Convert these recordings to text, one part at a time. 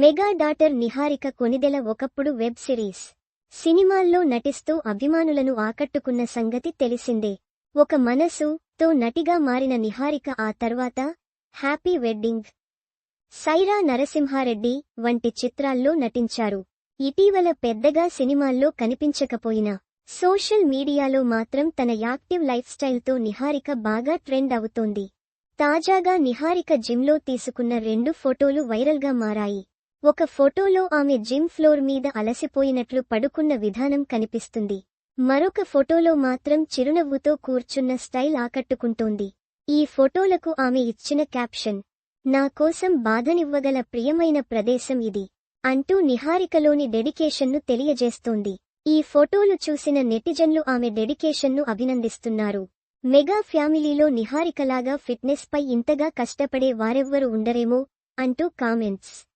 Mega daughter Niharika Konidela ఒకప్పుడు web series. సినిమాల్లో నటిస్తూ అభిమానులను ఆకట్టుకున్న సంగతి తెలిసిందే. ఒక మనసు తో నటిగా మారిన నిహారిక ఆ తర్వాత హ్యాపీ వెడ్డింగ్. సైరా నరసింహారెడ్డి వంటి చిత్రాల్లో నటించారు. ఇటీవల పెద్దగా సినిమాల్లో కనిపించకపోయినా సోషల్ మీడియాలో మాత్రం తన యాక్టివ్ లైఫ్ స్టైల్తో నిహారిక బాగా ట్రెండ్ అవుతోంది. తాజాగా నిహారిక జిమ్లో తీసుకున్న రెండు ఫోటోలు వైరల్గా మారాయి. ఒక ఫోటోలో ఆమె జిమ్ ఫ్లోర్ మీద అలసిపోయినట్లు పడుకున్న విధానం కనిపిస్తుంది. మరొక ఫోటోలో మాత్రం చిరునవ్వుతో కూర్చున్న స్టైల్ ఆకట్టుకుంటోంది. ఈ ఫోటోలకు ఆమె ఇచ్చిన క్యాప్షన్ నా కోసం బాధనివ్వగల ప్రియమైన ప్రదేశం ఇది అంటూ నిహారికలోని డెడికేషన్ను తెలియజేస్తోంది. ఈ ఫోటోలు చూసిన నెటిజన్లు ఆమె డెడికేషన్ను అభినందిస్తున్నారు. మెగా ఫ్యామిలీలో నిహారికలాగా ఫిట్నెస్ పై ఇంతగా కష్టపడే వారెవ్వరు ఉండరేమో అంటూ కామెంట్స్.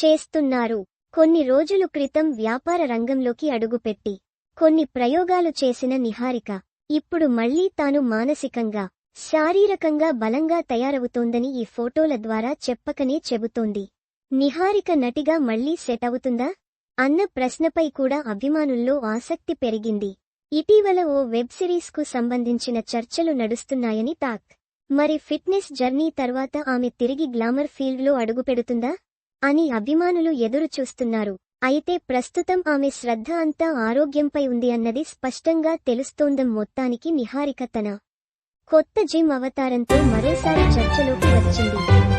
చేస్తున్నారు. కొన్ని రోజులు క్రితం వ్యాపార రంగంలోకి అడుగుపెట్టి కొన్ని ప్రయోగాలు చేసిన నిహారిక ఇప్పుడు మళ్ళీ తాను మానసికంగా శారీరకంగా బలంగా తయారవుతోందని ఈ ఫోటోల ద్వారా చెప్పకనే చెబుతోంది. నిహారిక నటిగా మళ్ళీ సెట్ అవుతుందా? అన్న ప్రశ్నపై కూడా అభిమానుల్లో ఆసక్తి పెరిగింది. ఇటీవల ఓ వెబ్ సిరీస్కు సంబంధించిన చర్చలు నడుస్తున్నాయని టాక్. మరి ఫిట్నెస్ జర్నీ తర్వాత ఆమె తిరిగి గ్లామర్ ఫీల్డ్లో అడుగుపెడుతుందా? అని అభిమానులు ఎదురు చూస్తున్నారు అయితే ప్రస్తుతం ఆమె శ్రద్ధ అంతా ఆరోగ్యంపై ఉంది అన్నది స్పష్టంగా తెలుస్తోందం మొత్తానికి నిహారిక తన. కొత్త జిమ్ అవతారంతో మరోసారి చర్చలోకి వచ్చింది.